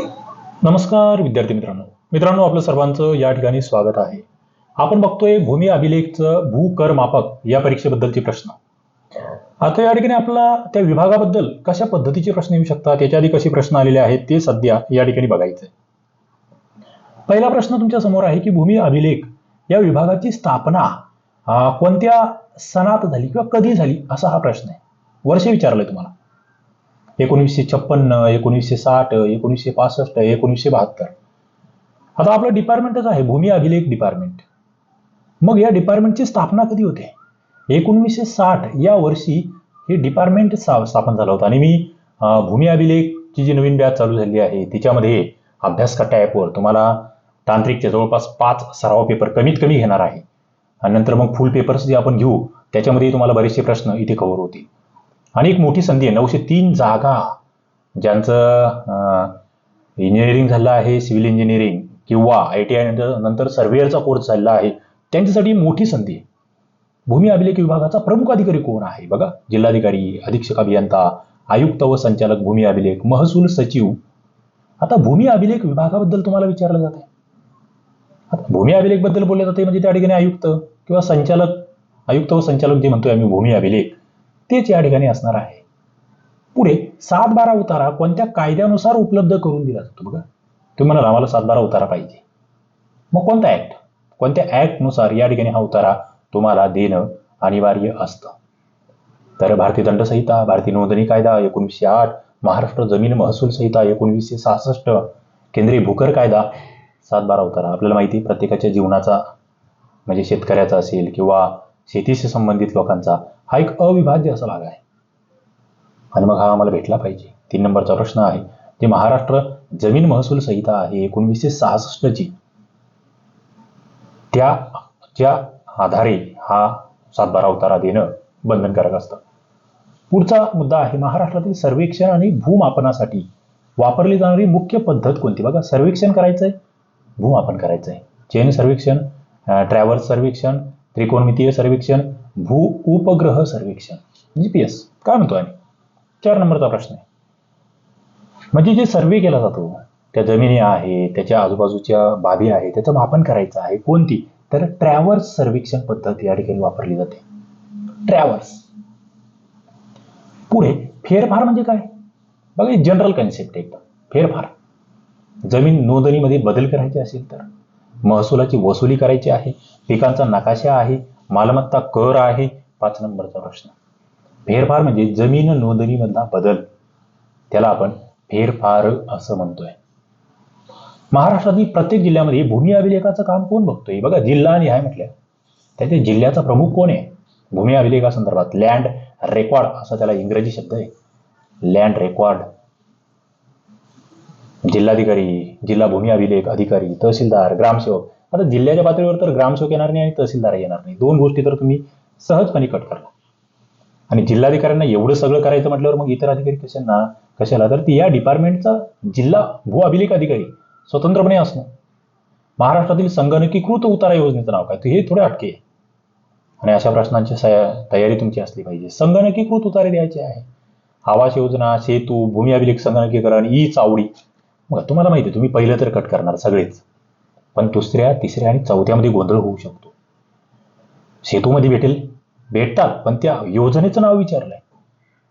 नमस्कार विद्यार्थी मित्रांनो. मित्रांनो आपलं सर्वांचं या ठिकाणी स्वागत आहे. आपण बघतोय भूमी अभिलेखचं भूकर मापक या परीक्षेबद्दलचे प्रश्न. आता या ठिकाणी आपला त्या विभागाबद्दल कशा पद्धतीचे प्रश्न येऊ शकतात त्याच्या आधी कसे प्रश्न आलेले आहेत ते सध्या या ठिकाणी बघायचे पहिला प्रश्न तुमच्यासमोर आहे की भूमी अभिलेख या विभागाची स्थापना कोणत्या सणात झाली किंवा कधी झाली असा हा प्रश्न आहे. वर्ष विचारलंय तुम्हाला. एकोणीसशे छप्पन्न एकोणीसशे साठ एकोणीसशे पासष्ट एकोणीसशे बहात्तर. आता आपलं डिपार्टमेंटच आहे भूमी अभिलेख डिपार्टमेंट. मग या डिपार्टमेंटची स्थापना कधी होते? एकोणीसशे साठ या वर्षी हे डिपार्टमेंट स्थापन झालं होतं. आणि मी भूमी अभिलेखची जी नवीन बॅच चालू झालेली आहे तिच्यामध्ये अभ्यास कट्टा ॲपवर तुम्हाला तांत्रिकचे जवळपास पाच सराव पेपर कमीत कमी घेणार आहे. आणि नंतर मग फुल पेपर्स जे आपण घेऊ त्याच्यामध्ये तुम्हाला बरेचसे प्रश्न इथे कव्हर होतील. आणि एक मोठी संधी आहे. नऊशे तीन जागा ज्यांचं इंजिनिअरिंग झालं आहे सिव्हिल इंजिनिअरिंग किंवा आय टी आय नंतर नंतर सर्वेअरचा कोर्स झालेला आहे. त्यांच्यासाठी मोठी संधी आहे. भूमी अभिलेख विभागाचा प्रमुख अधिकारी कोण आहे? बघा जिल्हाधिकारी अधीक्षक अभियंता आयुक्त व संचालक भूमी अभिलेख महसूल सचिव. आता भूमी अभिलेख विभागाबद्दल तुम्हाला विचारलं जात आहे. आता भूमी अभिलेखबद्दल बोलले जाते म्हणजे त्या ठिकाणी आयुक्त किंवा संचालक आयुक्त व संचालक जे म्हणतोय आम्ही भूमी अभिलेख. तेच या ठिकाणी असणार आहे. पुढे सात बारा उतारा कोणत्या कायद्यानुसार उपलब्ध करून दिला जातो बघा. तुम्ही म्हणाल आम्हाला सात बारा उतारा पाहिजे. मग कोणता ऍक्ट कोणत्या ऍक्टनुसार या ठिकाणी हा उतारा तुम्हाला देणं अनिवार्य असतं? तर भारतीय दंडसंहिता भारतीय नोंदणी कायदा एकोणीसशे आठ महाराष्ट्र जमीन महसूल संहिता एकोणवीसशे सहासष्ट केंद्रीय भूकर कायदा सात बारा उतारा. आपल्याला माहिती आहे, प्रत्येकाच्या जीवनाचा म्हणजे शेतकऱ्याचा असेल किंवा शेतीशी संबंधित लोकांचा हा एक अविभाज्य असा भाग आहे. आणि मग हा आम्हाला भेटला पाहिजे. तीन नंबरचा प्रश्न आहे ते महाराष्ट्र जमीन महसूल संहिता आहे एकोणवीसशे सहासष्टची त्याच्या आधारे हा सातबारा उतारा देणं बंधनकारक असतं. पुढचा मुद्दा आहे महाराष्ट्रातील सर्वेक्षण आणि भूमापनासाठी वापरली जाणारी मुख्य पद्धत कोणती? बघा सर्वेक्षण करायचंय भूमापन करायचंय. चेन सर्वेक्षण ट्रॅव्हल सर्वेक्षण त्रिकोणमितीय सर्वेक्षण भू उपग्रह सर्वेक्षण जीपीएस काय म्हणतो आम्ही? चार नंबरचा प्रश्न आहे. म्हणजे जे सर्वे केला जातो त्या जमिनी आहे त्याच्या आजूबाजूच्या बाबी आहे त्याचं मापन करायचं आहे कोणती? तर ट्रॅव्हर्स सर्वेक्षण पद्धत या ठिकाणी वापरली जाते. ट्रॅव्हर्स. पुढे फेरफार म्हणजे काय? बघा जनरल कन्सेप्ट एकदम फेरफार. जमीन नोंदणीमध्ये बदल करायचे असेल तर. महसुलाची वसुली करायची आहे. पिकांचा नकाशा आहे. मालमत्ता कर आहे. पाच नंबरचा प्रश्न. फेरफार म्हणजे जमीन नोंदणीमधला बदल. त्याला आपण फेरफार असं म्हणतोय. महाराष्ट्रातील प्रत्येक जिल्ह्यामध्ये भूमी अभिलेखाचं काम कोण बघतोय? बघा जिल्हा आणि म्हटल्या. म्हटलं त्याच्या जिल्ह्याचा प्रमुख कोण आहे? भूमी अभिलेखासंदर्भात लँड रेकॉर्ड असा त्याला इंग्रजी शब्द आहे. लँड रेकॉर्ड जिल्हाधिकारी जिल्हा भूमी अभिलेख अधिकारी तहसीलदार ग्रामसेवक. आता जिल्ह्याच्या पातळीवर तर ग्रामसेवक येणार नाही आणि तहसीलदार येणार नाही. दोन गोष्टी तर तुम्ही सहजपणे कट करा. आणि जिल्हाधिकाऱ्यांना एवढं सगळं करायचं म्हटल्यावर मग इतर अधिकारी कशांना कशाला? तर ती या डिपार्टमेंटचा जिल्हा भू अभिलेख अधिकारी स्वतंत्रपणे असणं. महाराष्ट्रातील संगणकीकृत उतारा योजनेचं नाव काय? हे थोडे अटके. आणि अशा प्रश्नांची तयारी तुमची असली पाहिजे. संगणकीकृत उतारे द्यायचे आहे. आवास योजना सेतू भूमी अभिलेख संगणकीकरण ई चावडी मग तुम्हाला माहिती आहे तुम्ही पहिलं तर कट करणार सगळेच. पण दुसऱ्या तिसऱ्या आणि चौथ्यामध्ये गोंधळ होऊ शकतो. सेतूमध्ये भेटेल भेटतात पण त्या योजनेचं नाव विचारलंय.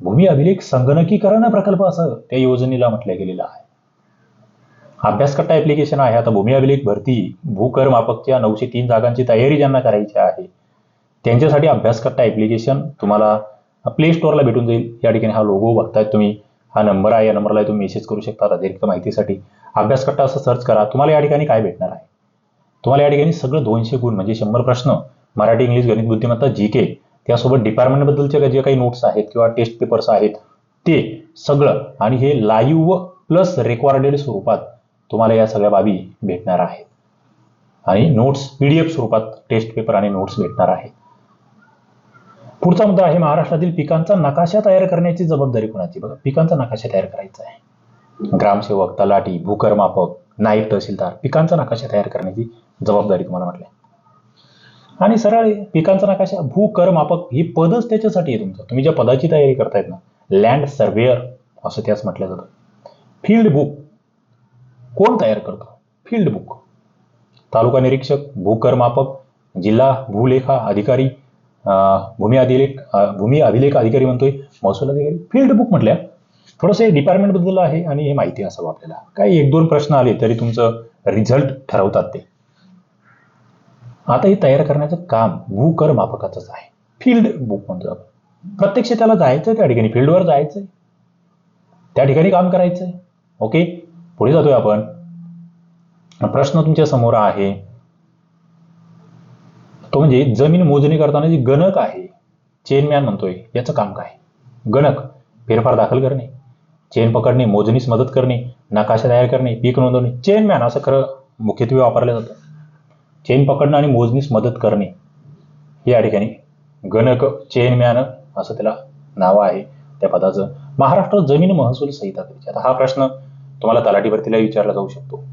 भूमी अभिलेख संगणकीकरण प्रकल्प असं त्या योजनेला म्हटलं गेलेलं आहे. अभ्यासकट्टा ऍप्लिकेशन आहे. आता भूमी अभिलेख भरती भूकर मापकच्या नऊशे तीन जागांची तयारी ज्यांना करायची आहे त्यांच्यासाठी अभ्यासकट्टा ऍप्लिकेशन तुम्हाला प्ले स्टोअरला भेटून जाईल. या ठिकाणी हा लोगो बघतायत तुम्ही. हा नंबर आहे या नंबरला तुम्ही मेसेज करू शकता अतिरिक्त माहितीसाठी. अभ्यासकट्टा असं सर्च करा. तुम्हाला या ठिकाणी काय भेटणार आहे? तुम्हाला या ठिकाणी सगळं दोनशे गुण म्हणजे शंभर प्रश्न मराठी इंग्लिश गणित बुद्धिमत्ता जी के त्यासोबत डिपार्टमेंटबद्दलचे जे काही नोट्स आहेत किंवा टेस्ट पेपर्स आहेत ते सगळं आणि हे लाईव्ह प्लस रेकॉर्डेड स्वरूपात तुम्हाला या सगळ्या बाबी भेटणार आहेत. आणि नोट्स पीडीएफ स्वरूपात टेस्ट पेपर आणि नोट्स भेटणार आहेत. पुढचा मुद्दा आहे महाराष्ट्रातील पिकांचा नकाशा तयार करण्याची जबाबदारी कोणाची? बघा पिकांचा नकाशा तयार करायचा आहे. ग्रामसेवक तलाठी भूकरमापक नायब तहसीलदार पिकांचा नकाशा तयार करण्याची जबाबदारी तुम्हाला म्हटलंय. आणि सरळ आहे, पिकांचा नकाशा भू कर मापक ही पदच त्याच्यासाठी आहे तुमचं. तुम्ही ज्या पदाची तयारी करतायत ना लँड सर्वेअर असं त्याच म्हटलं जातं. फील्ड बुक कोण तयार करतो? फील्ड बुक तालुका निरीक्षक भूकरमापक जिल्हा भूलेखा अधिकारी भूमी अधिलेख भूमी अभिलेख अधिकारी म्हणतोय महसूल अधिकारी. फील्ड बुक म्हटल्या थोडंसं हे डिपार्टमेंटबद्दल आहे आणि हे माहिती असावं आपल्याला. काही एक दोन प्रश्न आले तरी तुमचं रिझल्ट ठरवतात ते. आता हे तयार करण्याचं काम भूकर मापकाचंच आहे. फील्ड बुक म्हणतो आपण. प्रत्यक्ष त्याला जायचं त्या ठिकाणी. फील्डवर जायचंय. त्या ठिकाणी काम करायचंय. ओके पुढे जातोय आपण. प्रश्न तुमच्यासमोर आहे. तो म्हणजे जमीन मोजणी करताना जी गणक आहे चेनमॅन म्हणतोय याचं काम काय? गणक फेरफार दाखल करणे चेन पकडणे मोजणीस मदत करणे नकाशा तयार करणे पीक नोंदवणे चेनमॅन असं खरं मुख्यत्वे वापरलं जातं. चेन पकडणं आणि मोजणीस मदत करणे या ठिकाणी गणक चेनमॅन असं त्याला नाव आहे त्या पदाचं. महाराष्ट्र जमीन महसूल संहिता आता हा प्रश्न तुम्हाला तलाठी भरतीला विचारला जाऊ शकतो.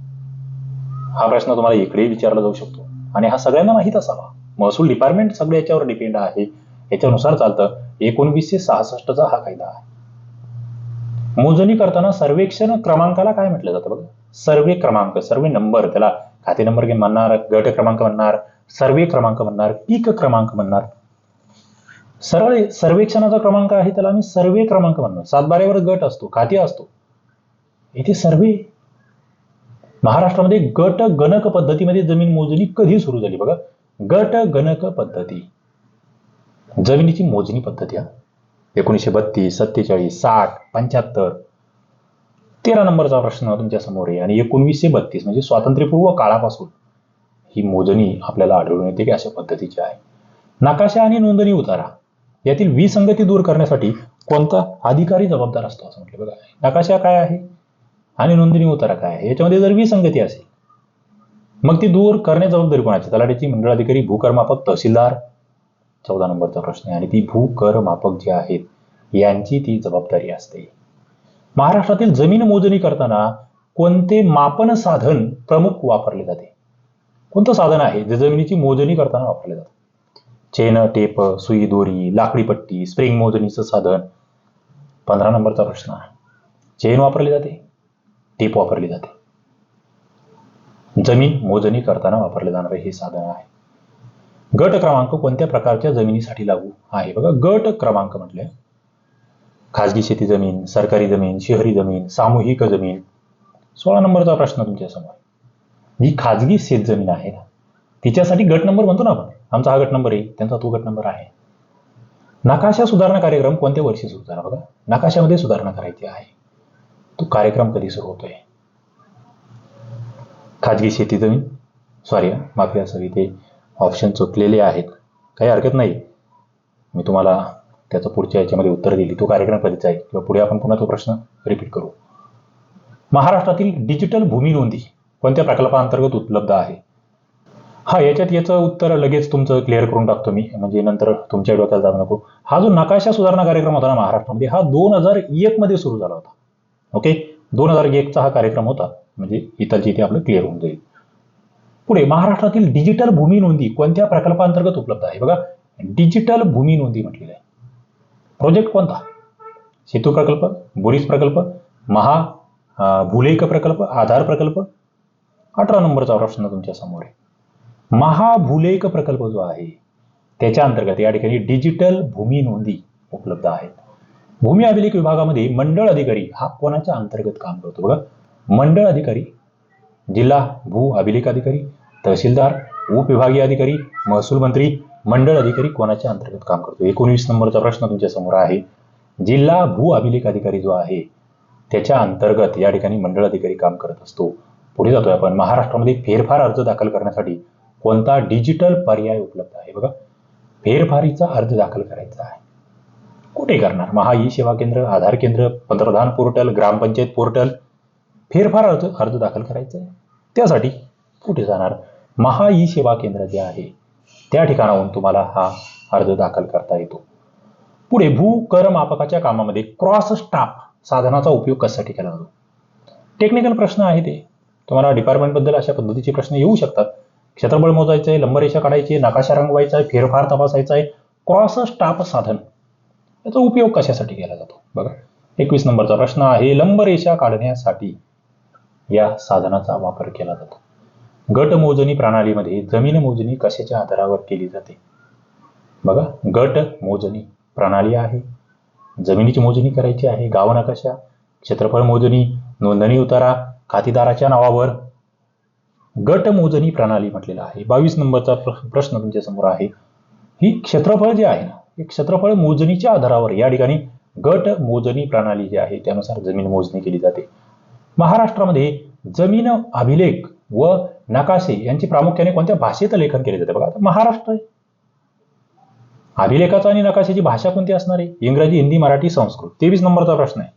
हा प्रश्न तुम्हाला इकडे विचारला जाऊ शकतो. आणि हा सगळ्यांना माहीत असावा. महसूल डिपार्टमेंट सगळं याच्यावर डिपेंड आहे. याच्यानुसार चालतं. एकोणवीसशे सहासष्टचा हा कायदा आहे. मोजणी करताना सर्वेक्षण क्रमांकाला काय म्हटलं जातं बघा? सर्वे क्रमांक सर्वे नंबर त्याला खाते नंबर घेऊन म्हणणार गट क्रमांक म्हणणार सर्वे क्रमांक म्हणणार पीक क्रमांक म्हणणार. सरळ सर्वेक्षणाचा क्रमांक आहे त्याला आम्ही सर्वे क्रमांक म्हणणार. सातबाऱ्यावर गट असतो खाते असतो. इथे सर्वे. महाराष्ट्रामध्ये गट गणक पद्धतीमध्ये जमीन मोजणी कधी सुरू झाली बघा? गट गणक पद्धती जमिनीची मोजणी पद्धती हा. एकोणीसशे बत्तीस सत्तेचाळीस साठ पंच्याहत्तर. तेरा नंबरचा प्रश्न तुमच्यासमोर आहे. आणि एकोणवीसशे बत्तीस म्हणजे स्वातंत्र्यपूर्व काळापासून ही मोजणी आपल्याला आढळून येते की अशा पद्धतीची आहे. नकाशा आणि नोंदणी उतारा. यातील विसंगती दूर करण्यासाठी कोणता अधिकारी जबाबदार असतो असं म्हटलं बघा. नकाशा काय आहे? आणि नोंदणी उतारा काय आहे? याच्यामध्ये जर विसंगती असेल मग ती दूर करणे जबाबदारी कोणाची? तलाठ्याची मंडळ अधिकारी भूकरमापक तहसीलदार? चौदा नंबरचा प्रश्न आहे. आणि ती भूकर मापक जे आहेत यांची ती जबाबदारी असते. महाराष्ट्रातील जमीन मोजणी करताना कोणते मापन साधन प्रमुख वापरले जाते? कोणतं साधन आहे जे जमिनीची मोजणी करताना वापरले जाते? चेन टेप सुई दोरी लाकडी पट्टी स्प्रिंग मोजणीचं साधन. पंधरा नंबरचा प्रश्न आहे. चेन वापरली जाते? टेप वापरली जाते. जमीन मोजणी करताना वापरले जाणारे हे साधन आहे. गट क्रमांक कोणत्या प्रकारच्या जमिनीसाठी लागू आहे? बघा गट क्रमांक म्हटले. खाजगी शेती जमीन सरकारी जमीन शहरी जमीन सामूहिक जमीन. सोळा नंबरचा प्रश्न तुमच्यासमोर. जी खाजगी शेत जमीन आहे ना तिच्यासाठी गट नंबर म्हणतो ना आपण. आमचा हा गट नंबर आहे त्यांचा तो गट नंबर आहे. नकाशा सुधारणा कार्यक्रम कोणत्या वर्षी सुरू झाला? बघा नकाशामध्ये सुधारणा करायची आहे. तो कार्यक्रम कधी सुरू होतोय? खाजगी शेती जमीन? सॉरी माफी असावी. ते ऑप्शन चुकलेले आहेत. काही हरकत नाही. मी तुम्हाला त्याचं पुढच्या याच्यामध्ये उत्तर दिली. तो कार्यक्रम कधीच आहे? किंवा पुढे आपण पुन्हा तो प्रश्न रिपीट करू. महाराष्ट्रातील डिजिटल भूमी नोंदी कोणत्या प्रकल्पाअंतर्गत उपलब्ध आहे? हा याच्यात याचं उत्तर लगेच तुमचं क्लिअर करून टाकतो मी. म्हणजे नंतर तुमच्या डोक्याला जाऊ नको. हा जो नकाशा सुधारणा कार्यक्रम होता ना महाराष्ट्रामध्ये हा दोन हजार एक मध्ये सुरू झाला होता. ओके दोन हजार एकचा हा कार्यक्रम होता. म्हणजे इथलची इथे आपलं क्लिअर होऊन जाईल. पुढे महाराष्ट्रातील डिजिटल भूमी नोंदी कोणत्या प्रकल्पांतर्गत उपलब्ध आहे? बघा डिजिटल भूमी नोंदी म्हटलेली आहे. प्रोजेक्ट कोणता? सेतू प्रकल्प बोरीस प्रकल्प महा भूलेख प्रकल्प आधार प्रकल्प. अठरा नंबरचा प्रश्न तुमच्यासमोर आहे. महाभूलेख प्रकल्प जो आहे त्याच्या अंतर्गत या ठिकाणी डिजिटल भूमी नोंदी उपलब्ध आहेत. भूमी अभिलेख विभागामध्ये मंडळ अधिकारी हा कोणाच्या अंतर्गत काम करतो? बघा मंडळ अधिकारी जिल्हा भू अभिलेख अधिकारी तहसीलदार उपविभागीय अधिकारी महसूल मंत्री मंडळ अधिकारी कोणाच्या अंतर्गत काम करतो एकोणवीस नंबरचा प्रश्न तुमच्यासमोर आहे. जिल्हा भू अभिलेख अधिकारी जो आहे त्याच्या अंतर्गत या ठिकाणी मंडळ अधिकारी काम करत असतो. पुढे जातोय आपण. महाराष्ट्रामध्ये फेरफार अर्ज दाखल करण्यासाठी कोणता डिजिटल पर्याय उपलब्ध आहे? बघा फेरफारीचा अर्ज दाखल करायचा आहे. कुठे करणार? महा ई सेवा केंद्र आधार केंद्र पंतप्रधान पोर्टल ग्रामपंचायत पोर्टल फेरफार अर्ज अर्ज दाखल करायचा आहे त्यासाठी कुठे जाणार महा ई सेवा केंद्र जे आहे त्या ठिकाणाहून तुम्हाला हा अर्ज दाखल करता येतो. पुढे भू कर मापकाच्या कामामध्ये क्रॉस स्टाफ साधनाचा उपयोग कशासाठी केला जातो? टेक्निकल प्रश्न आहे ते तुम्हाला डिपार्टमेंटबद्दल अशा पद्धतीचे प्रश्न येऊ शकतात. क्षेत्रफळ मोजायचं आहे लंबरेषा काढायची आहे नकाशा रंगवायचा आहे फेरफार तपासायचा आहे क्रॉस स्टाफ साधन. याचा उपयोग कशासाठी केला जातो? बघा एकवीस नंबरचा प्रश्न आहे लंबरेषा काढण्यासाठी या साधनाचा वापर केला जातो. गट मोजणी प्रणालीमध्ये जमीन मोजणी कशाच्या आधारावर केली जाते? बघा गट मोजणी प्रणाली आहे. जमिनीची मोजणी करायची आहे. गाव नकाशा क्षेत्रफळ मोजणी नोंदणी उतारा खातेदाराच्या नावावर. गट मोजणी प्रणाली म्हटलेला आहे. बावीस नंबरचा प्रश्न तुमच्यासमोर आहे. ही क्षेत्रफळ जे आहे ना हे क्षेत्रफळ मोजणीच्या आधारावर. या ठिकाणी गट मोजणी प्रणाली जी आहे त्यानुसार जमीन मोजणी केली जाते. महाराष्ट्रामध्ये जमीन अभिलेख व नकाशे यांची प्रामुख्याने कोणत्या भाषेत लेखन केले जाते? बघा आता महाराष्ट्र आहे. अभिलेखाचा आणि नकाशाची भाषा कोणती असणार आहे? इंग्रजी हिंदी मराठी संस्कृत. तेवीस नंबरचा प्रश्न आहे.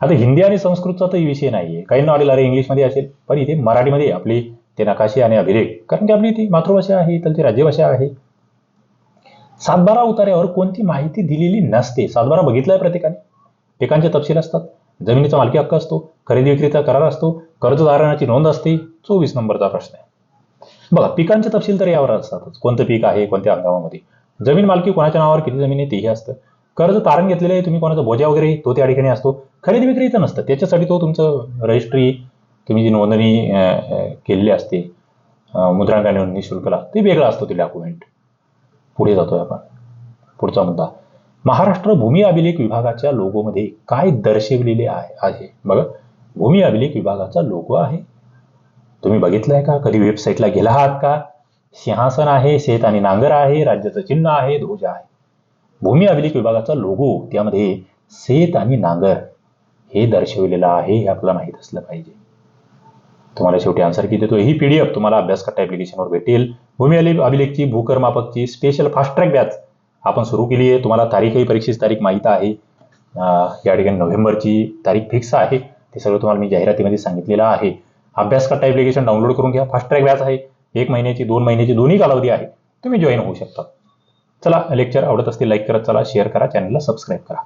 आता हिंदी आणि संस्कृतचा तर विषय नाहीये. काहींना वाटेल अरे इंग्लिशमध्ये असेल पण इथे मराठीमध्ये आपली ते नकाशे आणि अभिलेख. कारण की आपली ती मातृभाषा आहे तर ती राज्यभाषा आहे. सातबारा उतार्यावर कोणती माहिती दिलेली नसते? सातबारा बघितलाय प्रत्येकाने? पिकांचे तपशील असतात. जमिनीचा मालकी हक्क असतो खरेदी विक्रीचा करार असतो कर्जधारणाची नोंद असते चोवीस नंबरचा प्रश्न आहे. बघा पिकांचे तपशील तर यावर असतातच. कोणतं पीक आहे कोणत्या हंगामामध्ये? जमीन मालकी कोणाच्या नावावर किती जमीन आहे तेही असतं. कर्ज तारण घेतलेलं आहे तुम्ही कोणाचा बोजा वगैरे तो त्या ठिकाणी असतो. खरेदी विक्री नसतं. त्याच्यासाठी तो तुमचं रजिस्ट्री तुम्ही जी नोंदणी केलेली असते अं, मुद्रांक नोंदणी शुल्कला ते वेगळं असतो ते डॉक्युमेंट पुढे जातोय आपण. पुढचा मुद्दा. महाराष्ट्र भूमी अभिलेख विभागाच्या लोगोमध्ये काय दर्शविलेले आहे? आहे. बघा भूमी अभिलेख विभागाचा लोगो आहे. तुम्ही बघितलंय का? कधी वेबसाईटला गेला आहात का? सिंहासन आहे शेत आणि नांगर आहे राज्याचं चिन्ह आहे ध्वज आहे. भूमी अभिलेख विभागाचा लोगो त्यामध्ये शेत आणि नांगर हे दर्शविलेलं आहे हे आपल्याला माहीत असलं पाहिजे. तुम्हाला शेवटी आन्सर किती देतो ही पीडीएफ तुम्हाला अभ्यास करता ऍप्लिकेशनवर भेटेल. भूमी अभिलेख अभिलेखची भूकरमापकची स्पेशल फास्ट ट्रॅक बॅच आपण सुरू केली आहे तुम्हाला तारीखही परीक्षेची तारीख माहीत आहे. या ठिकाणी नोव्हेंबरची तारीख फिक्स आहे. ते सगळं तुम्हाला मी जाहिरातीमध्ये सांगितलेलं आहे. अभ्यास करता डाउनलोड करून घ्या. फास्ट ट्रॅक व्याज आहे. एक महिन्याची दोन महिन्याची दोन्ही कालावधी आहे. तुम्ही जॉईन होऊ शकता. चला लेक्चर आवडत असतील लाईक करत चला. शेअर करा. चॅनलला सबस्क्राईब करा.